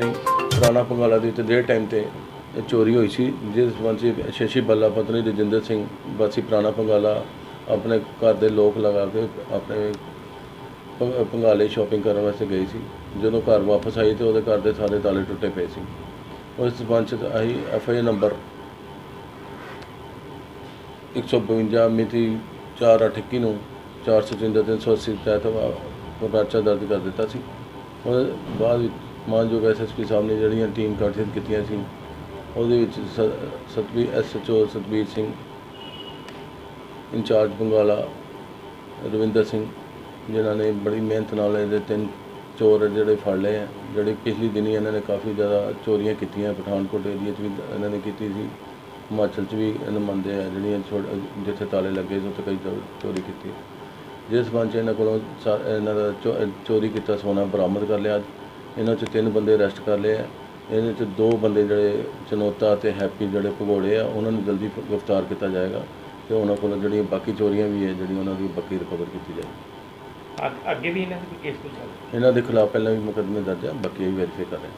ਨਹੀਂ ਪੁਰਾਣਾ ਪੰਗਾਲਾ ਦੇ ਉੱਤੇ ਡੇਢ ਟਾਈਮ ਤੇ ਚੋਰੀ ਹੋਈ ਸੀ ਜਿਸ ਸੰਬੰਧ 'ਚ ਸ਼ਸ਼ੀ ਬੱਲਾ ਪਤਨੀ ਰਜਿੰਦਰ ਸਿੰਘ ਵਾਸੀ ਪੁਰਾਣਾ ਪੰਗਾਲਾ ਆਪਣੇ ਘਰ ਦੇ ਲੋਕ ਲਗਾ ਕੇ ਆਪਣੇ ਪ- ਪੰਗਾਲੇ ਸ਼ਾਪਿੰਗ ਕਰਨ ਵਾਸਤੇ ਗਈ ਸੀ। ਜਦੋਂ ਘਰ ਵਾਪਸ ਆਈ ਤੇ ਉਹਦੇ ਘਰ ਦੇ ਸਾਰੇ ਤਾਲੇ ਟੁੱਟੇ ਪਏ ਸੀ। ਉਸ ਸੰਬੰਧ 'ਚ ਅਸੀਂ ਐਫ ਆਈ ਨੰਬਰ 152 ਮਿਤੀ 4/21 ਨੂੰ 454 380 ਤਹਿਤ ਵਾ- ਪਰਚਾ ਦਰਜ ਕਰ ਦਿੱਤਾ ਸੀ। ਉਹਦੇ ਬਾਅਦ ਵਿੱਚ ਮਾਨਯੋਗ ਐਸਐਸਪੀ ਸਾਹਿਬ ਨੇ ਜਿਹੜੀਆਂ ਟੀਮ ਗਠਿਤ ਕੀਤੀਆਂ ਸੀ, ਉਹਦੇ ਵਿੱਚ ਸ- ਸਤਵੀਰ ਐਸਐਚਓ ਸਤਵੀਰ ਸਿੰਘ, ਇੰਚਾਰਜ ਬੰਗਾਲਾ ਰਵਿੰਦਰ ਸਿੰਘ, ਜਿਨ੍ਹਾਂ ਨੇ ਬੜੀ ਮਿਹਨਤ ਨਾਲ ਇਹਦੇ ਤਿੰਨ ਚੋਰ ਜਿਹੜੇ ਫੜ ਲਏ ਆ, ਜਿਹੜੇ ਪਿਛਲੀ ਦਿਨੀ ਇਹਨਾਂ ਨੇ ਕਾਫੀ ਜ਼ਿਆਦਾ ਚੋਰੀਆਂ ਕੀਤੀਆਂ, ਪਠਾਨਕੋਟ ਏਰੀਆ 'ਚ ਵੀ ਇਹਨਾਂ ਨੇ ਕੀਤੀ ਸੀ, ਹਿਮਾਚਲ 'ਚ ਵੀ ਇਹਨਾਂ ਮੰਨਦੇ ਆ, ਜਿਹੜੀਆਂ ਛੋਟ- ਜਿੱਥੇ ਤਾਲੇ ਲੱਗੇ ਸੀ, ਉੱਥੇ ਕਈ ਚੋ- ਚੋਰੀ ਕੀਤੀ। ਜਿਸ ਬੰਚ ਇਹਨਾਂ ਕੋਲੋਂ ਸਾ- ਇਹਨਾਂ ਦਾ ਚੋ- ਚੋਰੀ ਕੀਤਾ ਸੋਨਾ ਬਰਾਮਦ ਕਰ ਲਿਆ ਇਹਨਾਂ 'ਚ ਤਿੰਨ ਬੰਦੇ ਅਰੈਸਟ ਕਰ ਲਏ ਆ। ਇਹਦੇ 'ਚ ਦੋ ਬੰਦੇ ਜਿਹੜੇ ਚਨੋਤਾ ਤੇ ਹੈਪੀ ਜਿਹੜੇ ਭਗੌੜੇ ਆ ਉਹਨਾਂ ਨੂੰ ਜਲਦੀ ਗ੍ਰਿਫਤਾਰ ਕੀਤਾ ਜਾਏਗਾ ਤੇ ਉਹਨਾਂ ਕੋਲੋਂ ਜਿਹੜੀਆਂ ਬਾਕੀ ਚੋਰੀਆਂ ਵੀ ਹੈ ਜਿਹੜੀ ਉਹਨਾਂ ਦੀ ਬਾਕੀ ਰਿਕਵਰ ਕੀਤੀ ਜਾਏਗੀ। ਅੱਗ- ਵੀ ਇਹਨਾਂ ਦੇ ਕੇਸ ਕੋਈ ਚੱਲ ਇਹਨਾਂ ਦੇ ਖਿਲਾਫ ਪਹਿਲਾਂ ਵੀ ਮੁਕੱਦਮੇ ਦਰਜ ਆ ਬਾਕੀ ਇਹ ਵੈਰੀਫਾਈ ਕਰ ਰਹੇ